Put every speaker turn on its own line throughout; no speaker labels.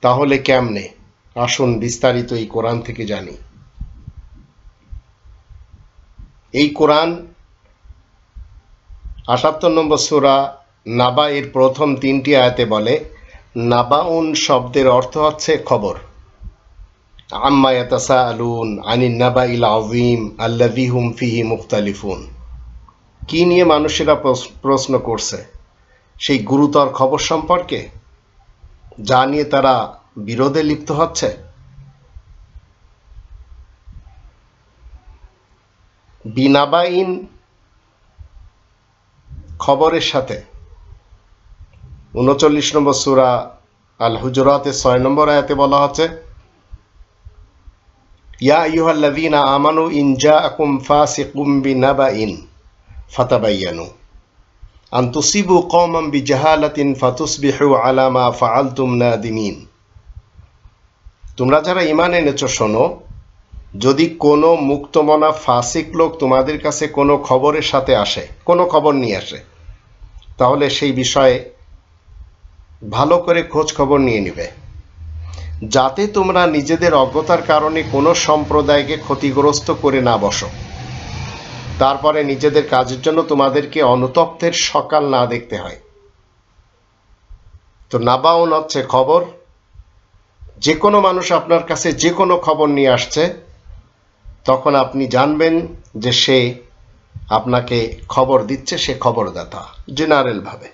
তাহলে কেমনে? আসুন বিস্তারিত এই কোরআন থেকে জানি। এই কোরআন আটাত্তর নম্বর সুরা নাবা এর প্রথম তিনটি আয়াতে বলে, নাবাউন শব্দের অর্থ হচ্ছে খবর। আম্মা ইয়াতাসা আলুন আনিন নাবা ইল আজিম আল্লাদি হুম ফিহি মুখতালিফুন। কি নিয়ে মানুষেরা প্রশ- প্রশ্ন করছে? সেই গুরুতর খবর সম্পর্কে? যা নিয়ে তারা বিরোধে লিপ্ত হচ্ছে? বিনাবাইন খবরের সাথে। উনচল্লিশ নম্বর সুরা আল হুজরাতে ছয় নম্বর আয়াতে বলা হচ্ছে, ইয়া আইয়ুহাল্লাযীনা আমানু ইন জাআকুম ফাসিকুম বিনাবাইন ফাতাবায়ানু আন তুসিবু কওমান বিজাহালাতিন ফাতুসবিহু আলা মা ফাআলতুম নাদিমিন। তোমরা যারা ইমান এনেছো, শোনো, যদি কোনো মুক্তমনা ফাসিক লোক তোমাদের কাছে কোনো খবরের সাথে আসে, কোনো খবর নিয়ে আসে, তাহলে সেই বিষয়ে ভালো করে খোঁজ খবর নিয়ে নিবে। যাতে তোমরা নিজেদের অজ্ঞতার কারণে কোনো সম্প্রদায়কে ক্ষতিগ্রস্ত করে না বসো। তারপরে নিজেদের কাজের জন্য তোমাদেরকে অনুতপ্তের সকাল না দেখতে হয়। তো নাবাউন হচ্ছে খবর যে কোনো মানুষ আপনার কাছে যে কোনো খবর নিয়ে আসছে, তখন আপনি জানবেন যে সে আপনাকে খবর দিচ্ছে, সে খবরদাতা, জেনারেলভাবে।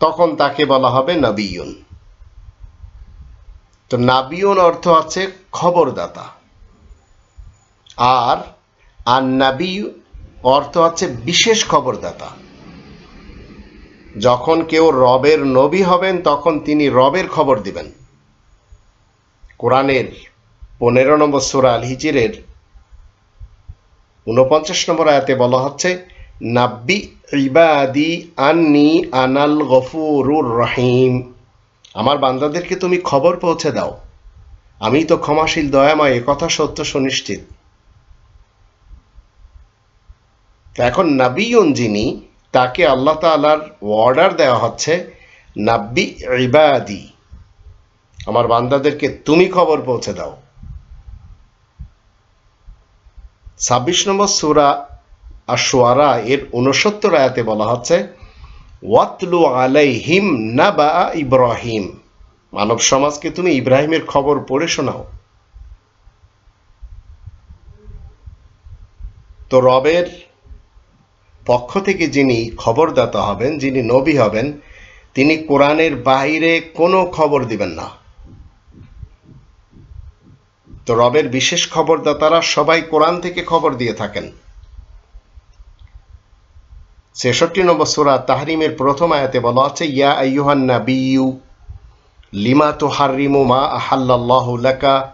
তখন তাকে বলা হবে নবিয়ুন। তো নাবিয়ুন অর্থ আছে খবরদাতা। আর আর নাবি অর্থ হচ্ছে বিশেষ খবরদাতা। যখন কেউ রবের নবী হবেন, তখন তিনি রবের খবর দিবেন। কোরআনের পনেরো নম্বর সুরা আল হিজিরের উনপঞ্চাশ নম্বর আয়াতে বলা হচ্ছে, নাব্বি ইবাদি আন্নি আনাল গফুরুর রহিম। আমার বান্দাদেরকে তুমি খবর পৌঁছে দাও। আমি তো ক্ষমাশীল, দয়াময় কথা সত্য, সুনিশ্চিত। এখন নাবিয়ন যিনি তাকে আল্লাহ তালার অর্ডার দেওয়া হচ্ছে, নাব্বি ইবাদি, আমার বান্দাদেরকে তুমি খবর পৌঁছে দাও। ছাব্বিশ নম্বর সুরা আশোয়ারা এর উনসত্তর আয়াতে বলা হচ্ছে, ওয়াতলু আলাইহিম নাবা ইব্রাহিম। মানব সমাজকে তুমি ইব্রাহিমের খবর পড়ে শোনাও। তো রবের পক্ষ থেকে যিনি খবরদাতা হবেন, যিনি নবী হবেন, তিনি কোরআনের বাইরে কোনো খবর দিবেন না। তো রবের বিশেষ খবরদাতারা সবাই কোরআন থেকে খবর দিয়ে থাকেন। ছেষট্টি নম্বর সুরা তাহরিমের প্রথম আয়াতে বলা আছে, ইয়া আইয়ুহান নাবিয়ু লিমা তুহারিমু মা আহাল্লাল্লাহু লাকা,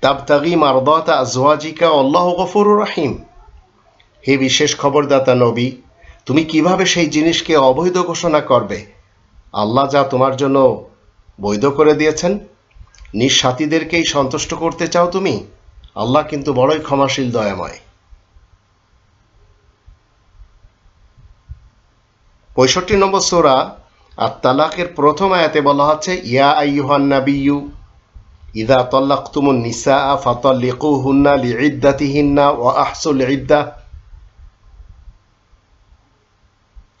তাবতাগি মারদাতা আজওয়াজিকা আল্লাহু গফুরুর রহিম। হে বিশেষ খবরদাতা নবী, তুমি কীভাবে সেই জিনিসকে অবৈধ ঘোষণা করবে? আল্লাহ যা তোমার জন্য বৈধ করে দিয়েছেন নিজ সাথীদেরকেই সন্তুষ্ট করতে চাও তুমি? আল্লাহ কিন্তু বড়ই ক্ষমাশীল, দয়াময়। পঁয়ষট্টি নম্বর সোরা আর তালাকের প্রথম আয়াতে বলা হচ্ছে, ইয়া আইয়ুহান নাবিয়ু ইদা তল্লাকতুমুন নিসা ফাতাল্লিকুহুন্না লিইদ্দাতিহিন্না ওয়া আহসুল ইদ্দাহ।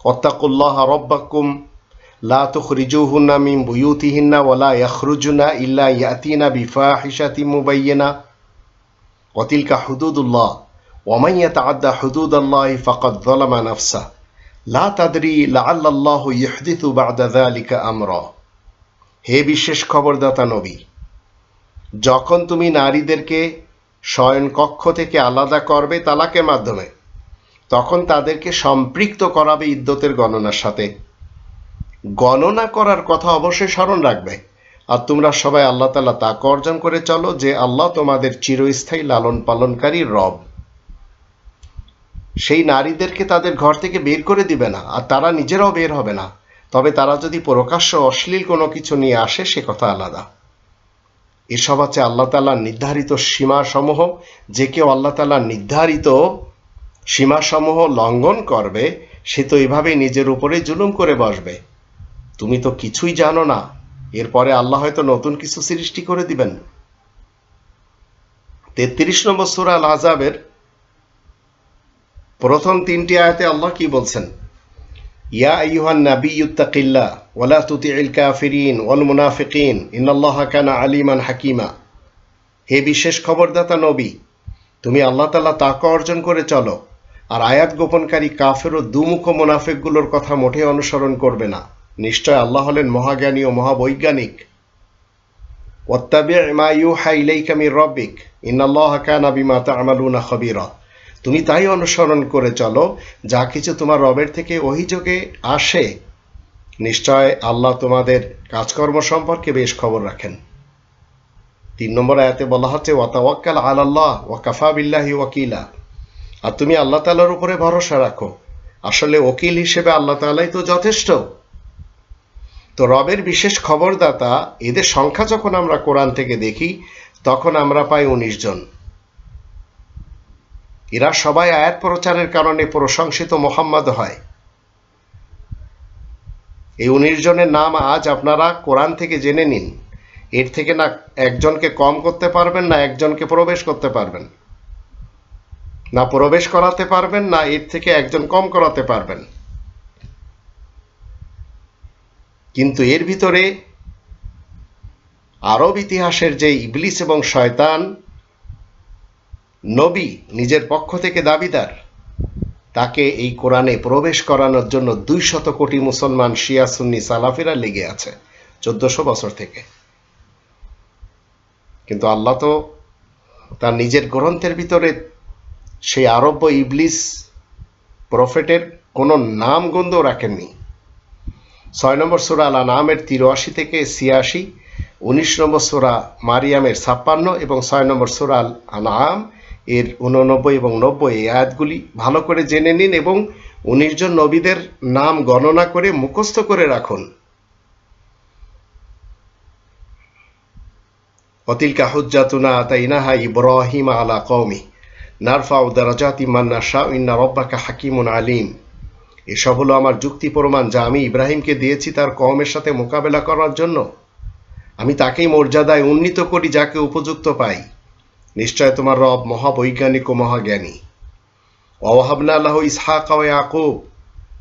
واتقوا الله ربكم لا تخرجوهن من بيوتهن ولا يخرجن إلا يأتين بفاحشة مبينة وتلك حدود الله ومن يتعدى حدود الله فقد ظلم نفسه لا تدري لعل الله يحدث بعد ذلك أمرا হে বিশেষ খবরদাতা নবী যখন তুমি নারীদেরকে শয়ন কক্ষ থেকে আলাদা করবে তালাকের মাধ্যমে তখন তাদেরকে সম্পৃক্ত করাবে ইদ্যতের গণনার সাথে। গণনা করার কথা অবশ্যই স্মরণ রাখবে। আর তোমরা সবাই আল্লাহ তালা তাকে অর্জন করে চলো যে আল্লাহ তোমাদের চিরস্থায়ী লালন পালনকারী রব। সেই নারীদেরকে তাদের ঘর থেকে বের করে দিবে না, আর তারা নিজেরাও বের হবে না। তবে তারা যদি প্রকাশ্য অশ্লীল কোনো কিছু নিয়ে আসে, সে কথা আলাদা। এসব আছে আল্লাহ তালার নির্ধারিত সীমাসমূহ। যে কেউ আল্লাহ তালার নির্ধারিত সীমাসমূহ লঙ্ঘন করবে, সে তো এভাবেই নিজের উপরে জুলুম করে বসবে। তুমি তো কিছুই জানো না, এরপরে আল্লাহ হয়তো নতুন কিছু সৃষ্টি করে দিবেন। তেত্রিশ নম্বর সুরা আল আজাবের প্রথম তিনটি আয়াতে আল্লাহ কি বলছেন? ইয়া আইয়ুহান নাবী ইউত্তাকিল্লা ওয়ালা তুতিল কাফিরিন ওয়াল মুনাফিকিন, ইন্নাল্লাহ কানা আলিমান হাকিমা। হে বিশেষ খবরদাতা নবী, তুমি আল্লাহ তালা তাকে অর্জন করে চলো। আর আয়াত গোপনকারী কাফের ও দুমুখ মোনাফেকগুলোর কথা মোটে অনুসরণ করবে না। নিশ্চয় আল্লাহ হলেন মহাজ্ঞানী ও মহাবৈজ্ঞানিক। রাব্বিক। তুমি তাই অনুসরণ করে চলো, যা কিছু তোমার রবের থেকে অভিযোগে আসে। নিশ্চয় আল্লাহ তোমাদের কাজকর্ম সম্পর্কে বেশ খবর রাখেন। তিন নম্বর আয়াতে বলা হচ্ছে ওয়াতাওয়াক্কাল আলাল্লাহ ওয়াকাফা বিল্লাহি ওয়াকিলা। আর তুমি আল্লাহ তালার উপরে ভরসা রাখো। আসলে ওকিল হিসেবে আল্লাহ তালাই তো যথেষ্ট। তো রবের বিশেষ খবরদাতা, এদের সংখ্যা যখন আমরা কোরআন থেকে দেখি, তখন আমরা পাই উনিশ জন। এরা সবাই আয়াত প্রচারের কারণে প্রশংসিত মোহাম্মদ হয়। এই উনিশ জনের নাম আজ আপনারা কোরআন থেকে জেনে নিন। এর থেকে না একজনকে কম করতে পারবেন, না একজনকে প্রবেশ করতে পারবেন। না প্রবেশ করাতে পারবেন, না এর থেকে একজন কম করাতে পারবেন। কিন্তু এর ভিতরে আরব ইতিহাসের যে ইবলিস এবং শয়তান, নবী নিজের পক্ষ থেকে দাবিদার, তাকে এই কোরআনে প্রবেশ করানোর জন্য দুই শত কোটি মুসলমান শিয়া সুন্নি সালাফিরা লেগে আছে চোদ্দশো বছর থেকে। কিন্তু আল্লাহ তো তার নিজের গ্রন্থের ভিতরে সেই আরব্য ইবলিস প্রফেটের কোনো নাম গন্ধ রাখেননি। ছয় নম্বর সুরা আল নামের তিরাশি থেকে ছিয়াশি, উনিশ নম্বর সুরা মারিয়ামের ছাপ্পান্ন এবং ছয় নম্বর সুরা আল আনাম এর উননব্বই এবং নব্বই এই আয়াতগুলি ভালো করে জেনে নিন এবং উনিশ জন নবীদের নাম গণনা করে মুখস্থ করে রাখুন। অতিলকা হুজ্জাতুনা আতাইনাহা ইব্রাহিম আলা কওমি। নারফা উদারাজাতি মান্না শাহ ইন্না রব্বাকা হাকিমুন আলিম। এসব হলো আমার যুক্তি প্রমাণ যা আমি ইব্রাহিমকে দিয়েছি তার কমের সাথে মোকাবেলা করার জন্য। আমি তাকেই মর্যাদায় উন্নীত করি যাকে উপযুক্ত পাই। নিশ্চয় তোমার রব মহাবৈজ্ঞানিক ও মহাজ্ঞানী। ওয়াহাবনা আল্লাহ ইসহাক ওয়া ইয়াকুব,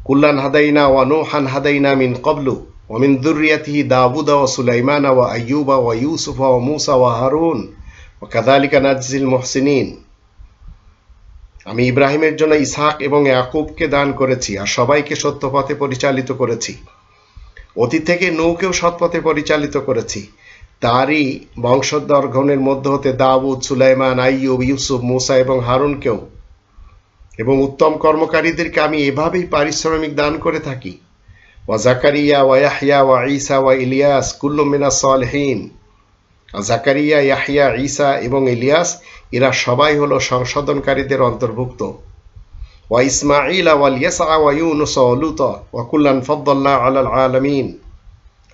কুল্লান হাদাইনা ওয়া নূহান হাদাইনা মিন ক্বাবলু, ওয়া মিন যুররিয়াতিহি দাউদ ওয়া সুলাইমান ওয়া আইয়ুব ওয়া ইউসুফ ওয়া মূসা ওয়া হারুন, ওয়া কাযালিকা নাজজিল মুহসিনিন। আমি ইব্রাহিমের জন্য ইসহাক এবং ইয়াকুবকে দান করেছি আর সবাইকে সত্য পথে পরিচালিত করেছি। অতীত থেকে নৌকেও সৎপথে পরিচালিত করেছি। তারই বংশধর গণের মধ্যে হতে দাউদ, সুলাইমান, আইয়ুব, ইউসুফ, মুসা এবং হারুনকেও। এবং উত্তম কর্মকারীদেরকে আমি এভাবেই পারিশ্রমিক দান করে থাকি। ওয়া জাকারিয়া, ওয়া ইয়াহইয়া ওয়া ঈসা, ওয়া ইলিয়াস কুল্লু মিনাস সালিহিন। জাকারিয়া, ইয়াহিয়া, ঈসা এবং ইলিয়াস এরা সবাই হলো সংশোধনকারীদের অন্তর্ভুক্ত। ওয়া ইসমাইল ওয়াল ইয়াসা ওয়া ইউনুস ওয়া লুত ওয়া কুল্লান ফাদ্দাল্না আলাল আলামিন।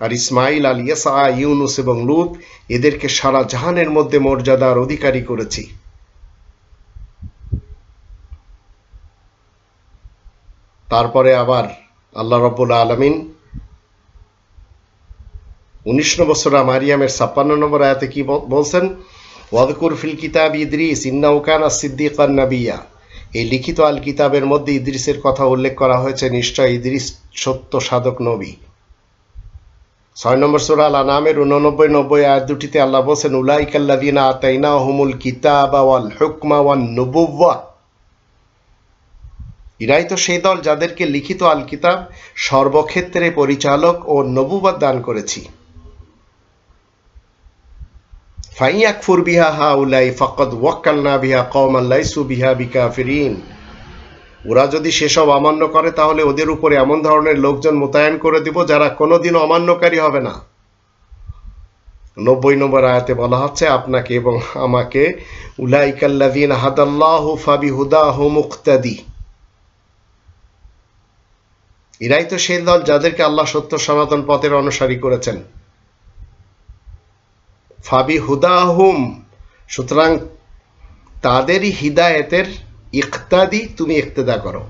আর ইসমাইল আল ইয়াসা ইউনুস এবং লুত এদেরকে সারা জাহানের মধ্যে মর্যাদার অধিকারী করেছি। তারপরে আবার আল্লাহ রব্বুল আলমিন উনিশ নম্বর সোরা মারিয়ামের ছাপ্পান্ন নম্বর আয়াতে কি বলছেন? ওয়াদকুর ফিল কিতাব ইদ্রিস ইন্নাউকানা সিদ্দিকান নাবিয়া। এই লিখিত আল কিতাবের মধ্যে ইদ্রিসের কথা উল্লেখ করা হয়েছে নিশ্চয় ইদ্রিস সত্য সাধক নবী। ছয় নম্বর সুরা আল আনামের উননব্বই, নব্বই আয়াত দুটিতে আল্লাহ বলছেন উলাইকাল্লাদিনা আতাইনা হুমুল কিতাব ওয়াল হুকমা ওয়ান নবুব্বা ইরাই তো সেই দল যাদেরকে লিখিত আল কিতাব সর্বক্ষেত্রে পরিচালক ও নবুবাদ দান করেছি। ফাইয়াকফুর বিহা হা উলাই ফকদ বিহা কওমান লাইসু বিহা বিকাফিরিন। ওরা যদি সেসব অমান্য করে, তাহলে ওদের উপরে এমন ধরনের লোকজন মোতায়েন করে দিব যারা কোনোদিন অমান্যকারী হবে না। নব্বই নম্বর আয়াতে বলা হচ্ছে, আপনাকে এবং আমাকে উলাইকাল্লাদিন হাদাল্লাহ ফাবি মুক্তাদি। এরাই তো সেই দল যাদেরকে আল্লাহ সত্য সনাতন পথের অনুসারী করেছেন। ফাবি হুদাহুম সুতরাং তাদেরই হিদায়েতের ইকতাদি তুমি ইকতেদা করো।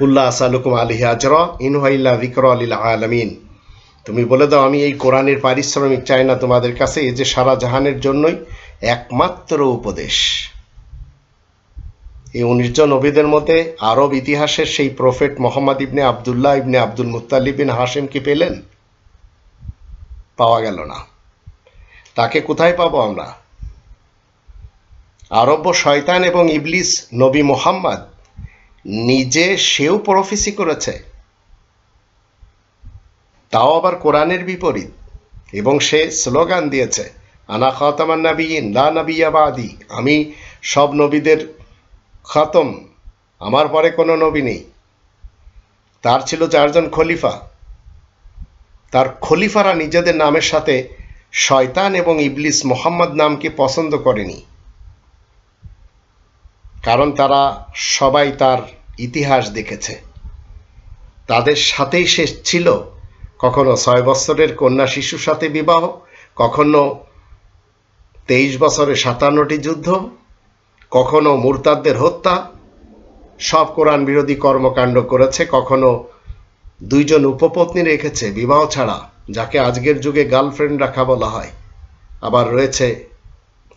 উল্লাহ আসালুকুম আলিহি আজরা ইনহাইল্লা বিকর আলিল আলমিন। তুমি বলে দাও, আমি এই কোরআনের পারিশ্রমিক চাই না তোমাদের কাছে এই যে সারা জাহানের জন্যই একমাত্র উপদেশ। এই উনিশ জন নবীদের মধ্যে আরব ইতিহাসের সেই prophet Muhammad ibn Abdullah ibn Abdul Muttalib bin Hashim কি পেলেন। পাওয়া গেল না। তাকে কোথায় পাবো আমরা? আরব্য শয়তান এবং ইবলিস নবী মোহাম্মদ নিজে সেও প্রফেসি করেছে। তাও আবার কোরআনের বিপরীত এবং সে স্লোগান দিয়েছে, আনা খাতামান লা নবিয়াবাদি আমি সব নবীদের খতম। আমার পরে কোনো নবী নেই। তার ছিল চারজন খলিফা। তার খলিফারা নিজেদের নামের সাথে শয়তান এবং ইবলিস মোহাম্মদ নামকে পছন্দ করেনি। কারণ তারা সবাই তার ইতিহাস দেখেছে। তাদের সাথেই সে ছিল। কখনো ছয় বছরের কন্যা শিশুর সাথে বিবাহ, কখনো তেইশ বছরে সাতান্নটি যুদ্ধ, কখনো মুরতাদদের হত্যা। সব কোরআন বিরোধী কর্মকাণ্ড করেছে, কখনো দুইজন উপপত্নী রেখেছে বিবাহ ছাড়া, যাকে আজকের যুগে গার্লফ্রেন্ড রাখা বলা হয়। আবার রয়েছে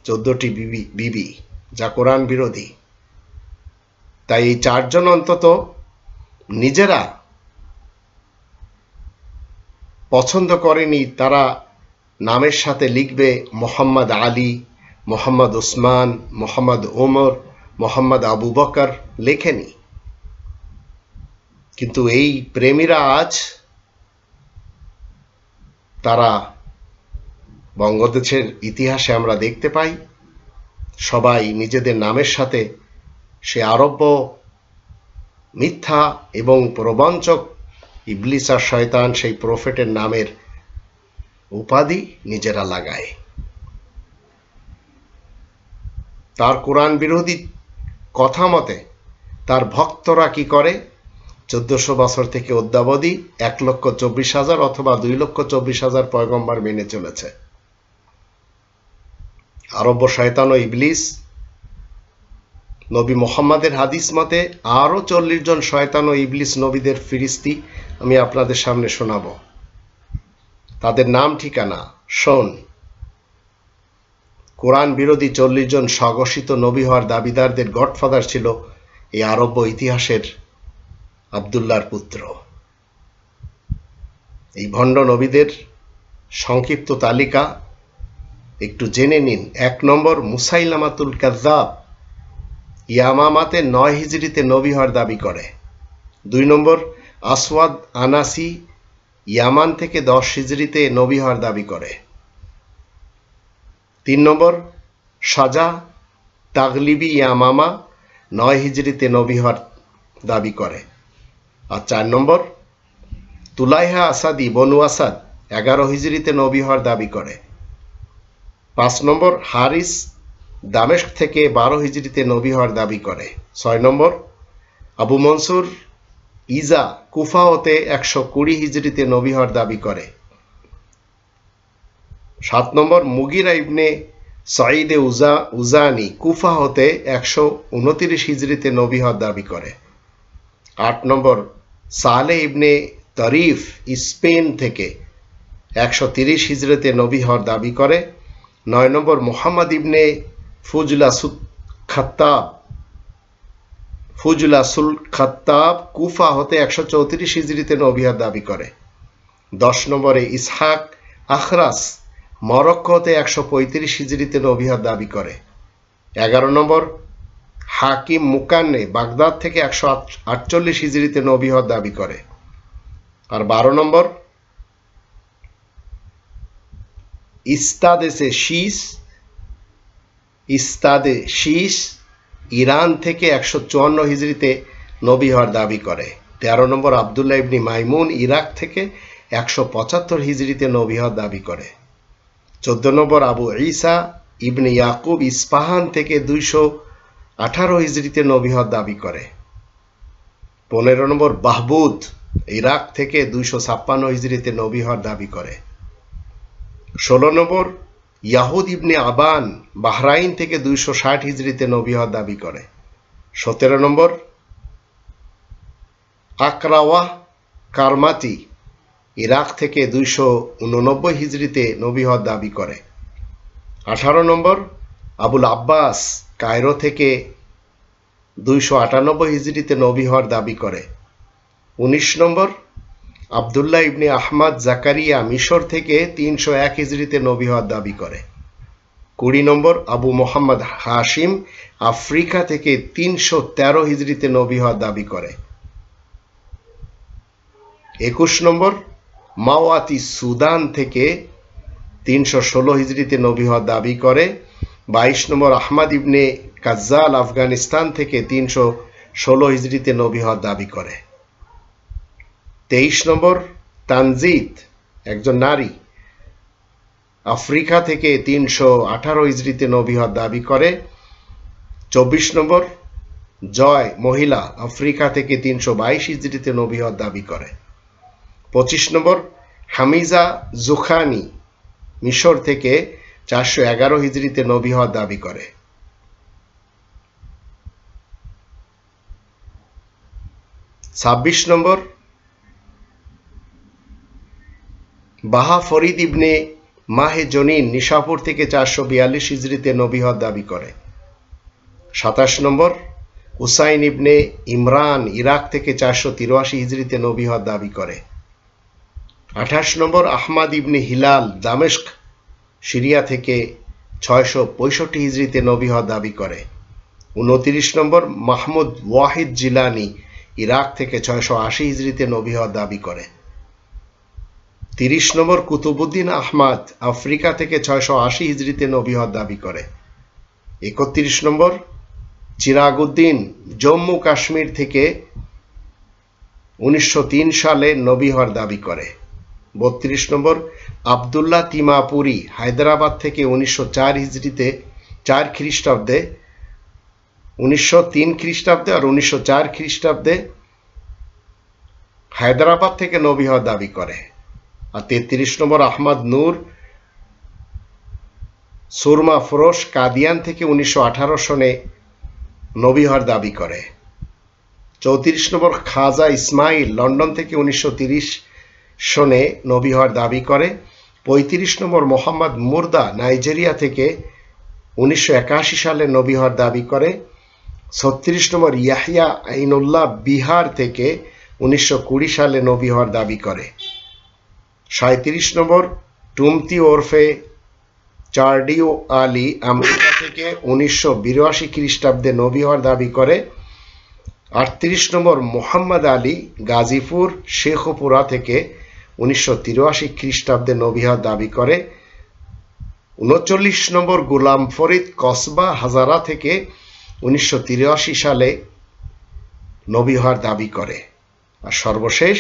চোদ্দটি বিবি বিবি, যা কোরআন বিরোধী। তাই এই চারজন অন্তত নিজেরা পছন্দ করেনি, তারা নামের সাথে লিখবে মোহাম্মদ আলী, মোহাম্মদ ওসমান, মোহাম্মদ ওমর, মোহাম্মদ আবু বকর, লেখেনি। কিন্তু এই প্রেমীরা আজ তারা বঙ্গদেশের ইতিহাসে আমরা দেখতে পাই, সবাই নিজেদের নামের সাথে সে আরব্য, মিথ্যা এবং প্রবঞ্চক ইবলিস আর শয়তান সেই প্রফেটের নামের উপাধি নিজেরা লাগায়। তার কোরআন বিরোধী কথা মতে তার ভক্তরা কি করে? চোদ্দশো বছর থেকে অদ্যাবধি এক লক্ষ চব্বিশ হাজার অথবা দুই লক্ষ চব্বিশ হাজার পয়গম্বর মেনে চলেছে। আরব্য শয়তান ও ইবলিস, নবী মোহাম্মদের হাদিস মতে আরও চল্লিশ জন শয়তান ও ইবলিস নবীদের ফিরিস্তি আমি আপনাদের সামনে শোনাব। তাদের নাম ঠিকানা, শোন। কোরআন বিরোধী চল্লিশ জন স্বঘোষিত নবী হওয়ার দাবিদারদের গডফাদার ছিল এই আরব্য ইতিহাসের আবদুল্লার পুত্র। এই ভণ্ড নবীদের সংক্ষিপ্ত তালিকা একটু জেনে নিন। এক নম্বর, মুসাইলামাতুল কাজাব ইয়ামামাতে নয় হিজড়িতে নবী হওয়ার দাবি করে। দুই নম্বর, আসওয়াদ আনাসি ইয়ামান থেকে দশ হিজড়িতে নবী হওয়ার দাবি করে। তিন নম্বর, সাজা তাগলিবি ইয়ামামা নয় হিজড়িতে নবী হওয়ার দাবি করে। আর চার নম্বর, তুলাইহা আসাদি বনু আসাদ এগারো হিজড়িতে নবী হওয়ার দাবি করে। পাঁচ নম্বর, হারিস দামেস্ক থেকে বারো হিজড়িতে নবী হওয়ার দাবি করে। ছয় নম্বর, আবু মনসুর ইজা কুফা হতে একশো কুড়ি হিজড়িতে নবী হওয়ার দাবি করে। সাত নম্বর, মুগিরা ইবনে সাইদে উজা, উজানি কুফা হতে একশো উনতিরিশ হিজড়িতে নবী হওয়ার দাবি করে। আট নম্বর সালে ইবনে তরিফ স্পেন থেকে একশো তিরিশ হিজড়িতে নবী হওয়ার দাবি করে। নয় নম্বর, মোহাম্মদ ইবনে ফুজলা সুদ খাত্তাব। ফুজলা সুল খাত্তাব কুফা হতে একশো চৌত্রিশ হিজড়িতে নবিহার দাবি করে। দশ নম্বরে, ইসহাক আখরাস মরক্কো হতে একশো পঁয়ত্রিশ হিজড়িতে নবিহার দাবি করে। এগারো নম্বর হাকিম মুকান্নে বাগদাদ থেকে একশো আটচল্লিশ হিজড়িতে নবিহর দাবি করে। আর বারো নম্বর ইস্তাদেসে শীষ ইস্তাদে শীষ ইরান থেকে একশো চুয়ান্ন হিজড়িতে নবী হওয়ার দাবি করে। তেরো নম্বর, আবদুল্লাহ ইবনি মাইমুন ইরাক থেকে একশো পঁচাত্তর হিজড়িতে নবী হওয়ার দাবি করে। চোদ্দ নম্বর, আবু ঈসা ইবনে ইয়াকুব ইস্পাহান থেকে দুইশো আঠারো হিজড়িতে নবী হওয়ার দাবি করে। পনেরো নম্বর, বাহবুদ ইরাক থেকে দুইশো ছাপ্পান্ন হিজড়িতে নবী হওয়ার দাবি করে। ষোলো নম্বর, ইয়াহুদ ইবনে আবান বাহরাইন থেকে দুইশো ষাট হিজড়িতে নবী হওয়ার দাবি করে। সতেরো নম্বর আকরাওয়াহ কারমাতি ইরাক থেকে দুইশো উননব্বই হিজড়িতে নবী হওয়ার দাবি করে। আঠারো নম্বর, আবুল আব্বাস কায়রো থেকে দুইশো আটানব্বই হিজড়িতে নবী হওয়ার দাবি করে। উনিশ নম্বর, আবদুল্লাহ ইবনে আহমদ জাকারিয়া মিশর থেকে তিনশো এক হিজড়িতে নবী হওয়ার দাবি করে। কুড়ি নম্বর, আবু মোহাম্মদ হাশিম আফ্রিকা থেকে তিনশো তেরো হিজড়িতে নবী হওয়ার দাবি করে। একুশ নম্বর, মাওয়াতি সুদান থেকে তিনশো ষোলো হিজড়িতে নবী হওয়ার দাবি করে। বাইশ নম্বর আহমদ ইবনে কাজ্জাল আফগানিস্তান থেকে তিনশো ষোলো হিজড়িতে নবী হওয়ার দাবি করে। তেইশ নম্বর তানজিদ, একজন নারী, আফ্রিকা থেকে তিনশো আঠারো ইজরিতে নবী হওয়ার দাবি করে। চব্বিশ নম্বর জয় মহিলা, আফ্রিকা থেকে তিনশো বাইশ ইজরিতে নবী হওয়ার দাবি করে। পঁচিশ নম্বর হামিজা জুখানি, মিশর থেকে চারশো এগারো হিজড়িতে নবী হওয়ার দাবি করে। ছাব্বিশ নম্বর, বাহা ফরিদ ইবনে মাহে জনিন নিশাপুর থেকে চারশো বিয়াল্লিশ হিজড়িতে নবী হওয়ার দাবি করে। সাতাশ নম্বর হুসাইন ইবনে ইমরান ইরাক থেকে চারশো তিরাশি হিজড়িতে নবী হওয়ার দাবি করে। আঠাশ নম্বর, Ahmad ibn Hilal Damascus Syria থেকে ছয়শো পঁয়ষট্টি হিজড়িতে নবী হওয়ার দাবি করে। উনতিরিশ নম্বর মাহমুদ ওয়াহিদ জিলানি ইরাক থেকে ছয়শো আশি হিজড়িতে নবী হওয়ার দাবি করে। তিরিশ নম্বর কুতুবুদ্দিন আহমাদ আফ্রিকা থেকে ছয়শো আশি হিজড়িতে নবী হওয়ার দাবি করে। একত্রিশ নম্বর চিরাগুদ্দিন জম্মু কাশ্মীর থেকে উনিশশো তিন সালে নবী হওয়ার দাবি করে। বত্রিশ নম্বর, আবদুল্লাহ তিমাপুরি হায়দ্রাবাদ থেকে উনিশশো চার হিজড়িতে চার খ্রিস্টাব্দে, উনিশশো তিন খ্রিস্টাব্দে আর উনিশশো চার খ্রিস্টাব্দে হায়দ্রাবাদ থেকে নবী হওয়ার দাবি করে। আর তেত্রিশ নম্বর, আহমদ নূর, সুরমা ফরোশ, কাদিয়ান থেকে উনিশশো আঠারো সনে নবী হওয়ার দাবি করে। চৌত্রিশ নম্বর, খাজা ইসমাইল, লন্ডন থেকে উনিশশো তিরিশ সনে নবী হওয়ার দাবি করে, পঁয়ত্রিশ নম্বর মোহাম্মদ মুর্দা নাইজেরিয়া থেকে উনিশশো একাশি সালে নবী হওয়ার দাবি করে, ছত্রিশ নম্বর ইয়াহিয়া আইনুল্লাহ বিহার থেকে উনিশশো কুড়ি সালে নবী হওয়ার দাবি করে। সাঁত্রিশ নম্বর টুমতি ওরফে চার্ডিও আলী আমেরিকা থেকে উনিশশো বিরাশি খ্রিস্টাব্দে নবী হওয়ার দাবি করে, আটত্রিশ নম্বর মোহাম্মদ আলী গাজীপুর শেখপুরা থেকে উনিশশো তিরাশি খ্রিস্টাব্দে নবী হওয়ার দাবি করে, উনচল্লিশ নম্বর গুলাম ফরিদ কসবা হাজারা থেকে উনিশশো তিরাশি সালে নবী হওয়ার দাবি করে। আর সর্বশেষ,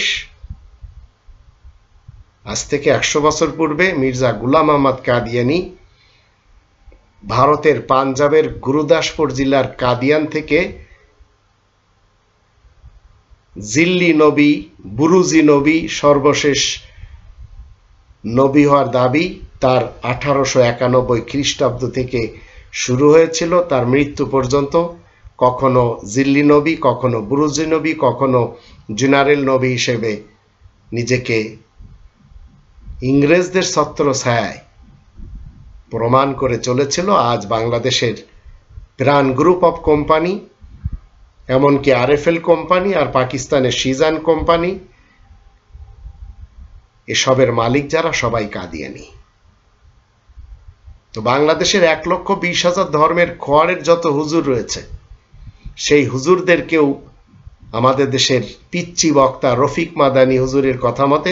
আজ থেকে একশো বছর পূর্বে মির্জা গুলাম আহমদ কাদিয়ানি ভারতের পাঞ্জাবের গুরুদাসপুর জেলার কাদিয়ান থেকে জিল্লি নবী, বুরুজি নবী, সর্বশেষ নবী হওয়ার দাবি তার আঠারোশো একানব্বই খ্রিস্টাব্দ থেকে শুরু হয়েছিল, তার মৃত্যু পর্যন্ত। কখনো জিল্লি নবী, কখনো বুরুজি নবী, কখনো জেনারেল নবী হিসেবে নিজেকে ইংরেজদের ছত্র ছায় প্রমাণ করে চলেছিল। আজ বাংলাদেশের প্রাণ গ্রুপ অফ কোম্পানি এমনকি আরএফএল কোম্পানি আর পাকিস্তানের সিজান কোম্পানি, এসবের মালিক যারা সবাই কাদিয়ানি। তো বাংলাদেশের এক লক্ষ বিশ হাজার ধর্মের খোয়ারের যত হুজুর রয়েছে, সেই হুজুরদেরকেও আমাদের দেশের পিচ্চি বক্তা রফিক মাদানি হুজুরের কথা মতে,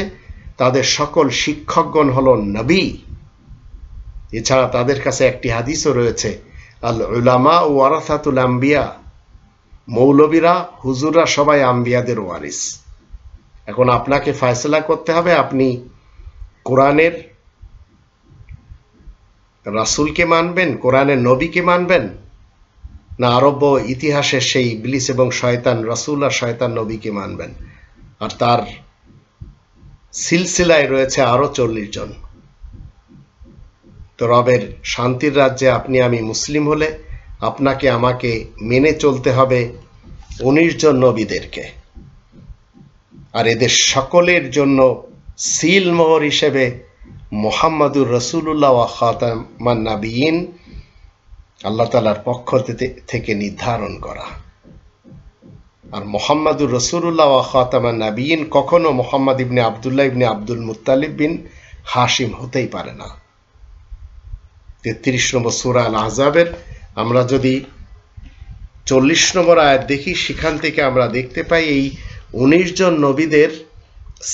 তাদের সকল শিক্ষকগণ হল নবী। এছাড়া তাদের কাছে একটি হাদিসও রয়েছে আল উলামা ও ওয়ারাসাতুল আম্বিয়া। মৌলবীরা, হুজুররা সবাই আম্বিয়াদের ওয়ারিস। এখন আপনাকে ফয়সলা করতে হবে, আপনি কোরআনের রাসূলকে মানবেন, কোরআনের নবীকে মানবেন? না আরব্য ইতিহাসের সেই ইবলিস এবং শয়তান, রাসূল আর শয়তান নবীকে মানবেন? আর তার সিলসিলায় রয়েছে আরও চল্লিশ জন। তো রবের শান্তির রাজ্যে আপনি আমি মুসলিম হলে আপনাকে আমাকে মেনে চলতে হবে উনিশ নবীদেরকে। আর এদের সকলের জন্য সিল মোহর হিসেবে মোহাম্মদুর রসুল্লাহ খাতামান নাবিয়িন আল্লাহ তালার পক্ষ থেকে- নির্ধারণ করা। আর মোহাম্মদুর রসুল্লাহ খাতামান নাবিয়িন কখনো Muhammad ibn Abdullah ibn Abdul Muttalib bin Hashim হতেই পারে না। তেত্রিশ নম্বর সুরা আল আজাবের আমরা যদি চল্লিশ নম্বর আয়াত দেখি, সেখান থেকে আমরা দেখতে পাই এই উনিশ জন নবীদের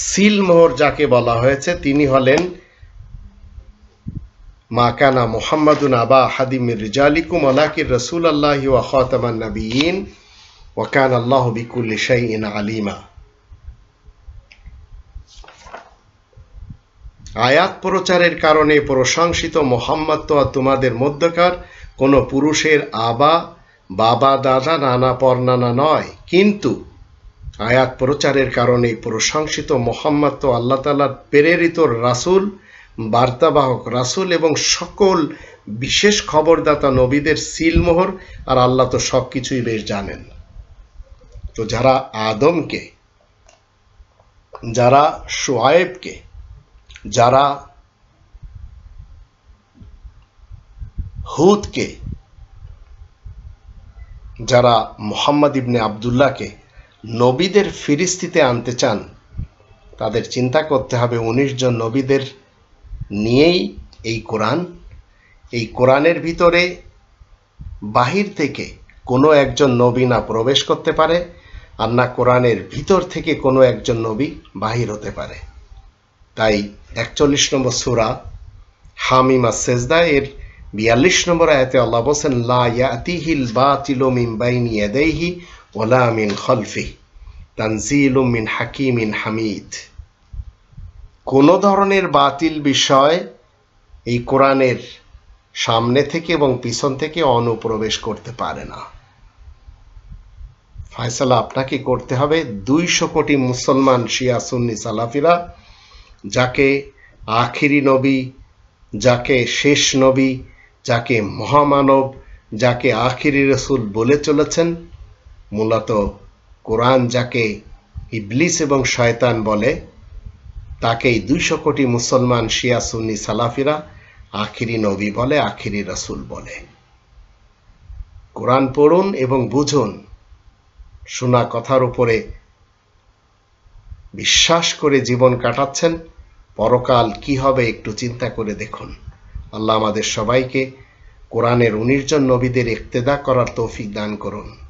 সিলমোহর যাকে বলা হয়েছে, তিনি হলেন মাকানা মোহাম্মদুন আবা হাদিমির রিজালিকুম আলাকির রসুল আল্লাহ ওয়া খাতামান নবীন ওয়াকান আল্লাহ বিকুল্লি শাইইন আলিমা। আয়াত প্রচারের কারণে প্রশংসিত মোহাম্মদ তো তোমাদের মধ্যকার। কোনো পুরুষের আবা, বাবা, দাদা, নানা, পরনানা নয়। কিন্তু আয়াত প্রচারের কারণে প্রশংসিত মোহাম্মদ তো আল্লাহ তালার প্রেরিত রাসূল, বার্তাবাহক রাসূল এবং সকল বিশেষ খবরদাতা নবীদের সিলমোহর, আর আল্লাহ তো সব কিছুই বেশ জানেন। তো যারা আদমকে, যারা সোয়েবকে যারা হুদকে, যারা মোহাম্মদ ইবনে আবদুল্লাহকে নবীদের ফিরিস্তিতে আনতে চান, তাদের চিন্তা করতে হবে উনিশ জন নবীদের নিয়েই এই কোরআন। এই কোরআনের ভিতরে বাহির থেকে কোনো একজন নবী না প্রবেশ করতে পারে আর না কোরআনের ভিতর থেকে কোনো একজন নবী বাহির হতে পারে। তাই একচল্লিশ নম্বর সুরা হামিমা সেজদা এর বিয়াল্লিশ নম্বর আয়াতে আল্লাহ বলছেন, লা ইয়াতিহিল বাতিলু বাইনি ইয়াদাইহি ওয়ালা খলফি তানজিলুম মিন হামিদ। কোন ধরনের বাতিল বিষয় এই কোরআনের সামনে থেকে এবং পিছন থেকে অনুপ্রবেশ করতে পারে না। ফয়সালা আপনাকে করতে হবে দুইশো কোটি মুসলমান শিয়া সুন্নি সালাফিরা, যাকে আখিরি নবী, যাকে শেষ নবী যাকে মহামানব, যাকে আখিরি রসুল বলে চলেছেন, মূলত কোরআন যাকে ইবলিস এবং শয়তান বলে, তাকেই দুইশো কোটি মুসলমান শিয়া সুন্নি সালাফিরা আখিরি নবী বলে, আখিরি রসুল বলে। কোরআন পড়ুন এবং বুঝুন, শোনা কথার উপরে বিশ্বাস করে জীবন কাটাচ্ছেন, পরকাল কি হবে একটু চিন্তা করে দেখুন। আল্লাহ আমাদের সবাইকে কোরআনের উনিশ জন নবীদের ইক্তেদা করার তৌফিক দান করুন।